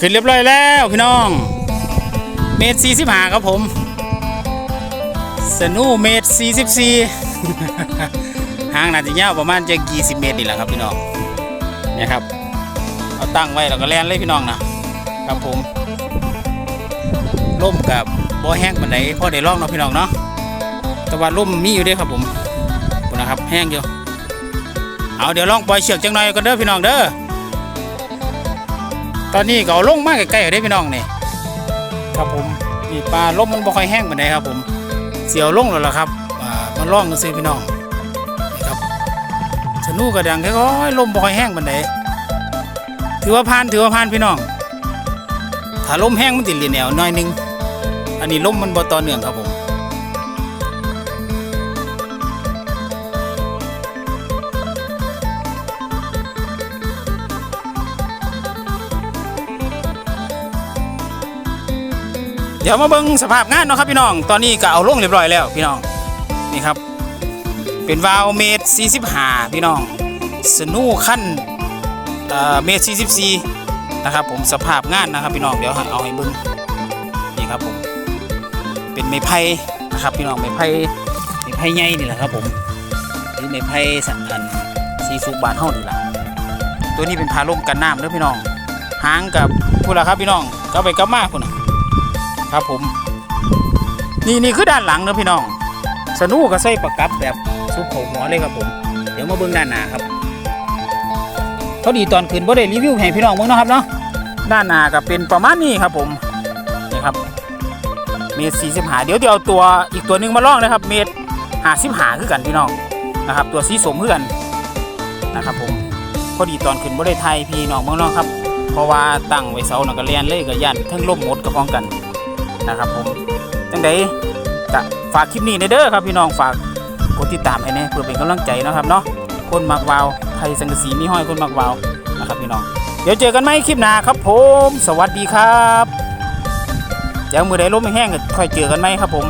ขึ้นเรียบร้อยแล้วพี่น้อง เมตรสี่สิบห้าครับผม สนูเมตรสี่สิบสี่ห่างน่าจะยาวประมาณจะกี่สิบเมตรนี่แหละครับพี่น้องเนี่ยครับ เอาตั้งไว้แล้วก็แล่นเลยพี่น้องนะครับผมล่มกับบ่แห้งปันไดพ่อได้ลองเนาะพี่น้องเนาะแต่ว่าล่มมีอยู่ด้วยครับผมนะครับแห้งอยู่เอาเดี๋ยวลองปล่อยเชือกจังหน่อยกันเด้อพี่น้องเด้อ ตอนนี้ก็เอาลงมากใกล้ๆเด้พี่น้องนี่ครับผมนี่ปลาล่มมันบ่ค่อยแห้งปันไดครับผมเสียวลงแล้วล่ะครับอ่ามันล่องกันซื้อพี่น้องนี่ครับสนุกกระดังแค่ก็ลมบ่ค่อยแห้งปันไดถือว่าผ่านถือว่าผ่านพี่น้องถ้าลมแห้งมันติดเหรียญแนวหน้อยหนึงอันนี้ลมมันบ่ต่อเนื่องครับผม ดี๋ยวมาเบิ่งสภาพงานเนาะครับพี่น้อง ตอนนี้ก็เอาลงเรียบร้อยแล้วพี่น้องนี่ครับ เป็นวาล์วเมตร45พี่น้องสนูขั้นเมตร44นะครับผมสภาพงานนะครับพี่น้องเดี๋ยวเอาให้เบิ่งนี่ครับผมเป็นไม้ไผ่นะครับพี่น้องไม้ไผ่ไม้ไผ่ใหญ่นี่แหละครับผมหรือไม้ไผ่สันอันสีสุบานเฮานี่แหละตัวนี้เป็นพาล่มกันน้ำเด้อพี่น้องหางกับพูดละครับพี่น้องก็ไปกับมาพุ่นนะ ครับผม นี่นี่คือด้านหลังเด้อพี่น้อง สนูก็ใส่ประกับแบบซุปโขหัวเลยครับผม เดี๋ยวมาเบิ่งด้านหน้าครับเขาดีตอนขึ้นบ่ได้รีวิวให้พี่น้องเบิ่งนะครับเนาะด้านหน้าก็เป็นประมาณนี้ครับผมนี่ครับ เมตรสี่สิบหาเดี๋ยวจะเอาตัวอีกตัวหนึ่งมาลองนะครับ เมตรหาสิบหาคือกันพี่น้องนะครับ ตัวสีสมคือกันนะครับผมพอดีตอนขึ้นบ่ได้ไทยพี่น้องเบิ่งเนาะครับ เพราะว่าตั้งไว้เสาหนักเรียนเลยก็ยันทั้งล่มหมดกับพ้องกัน นะครับผมจังไดกะฝากคลิปนี้ในเด้อครับพี่น้องฝากกดติดตามให้แน่เพื่อเป็นกำลังใจนะครับเนาะคนมักวาวไทยสังกสีมีห้อยคนมักวาวนะครับพี่น้องเดี๋ยวเจอกันไหมคลิปหน้าครับผม สวัสดีครับเดี๋ยวมือใดลมแห้งก็ค่อยเจอกันไหมครับผม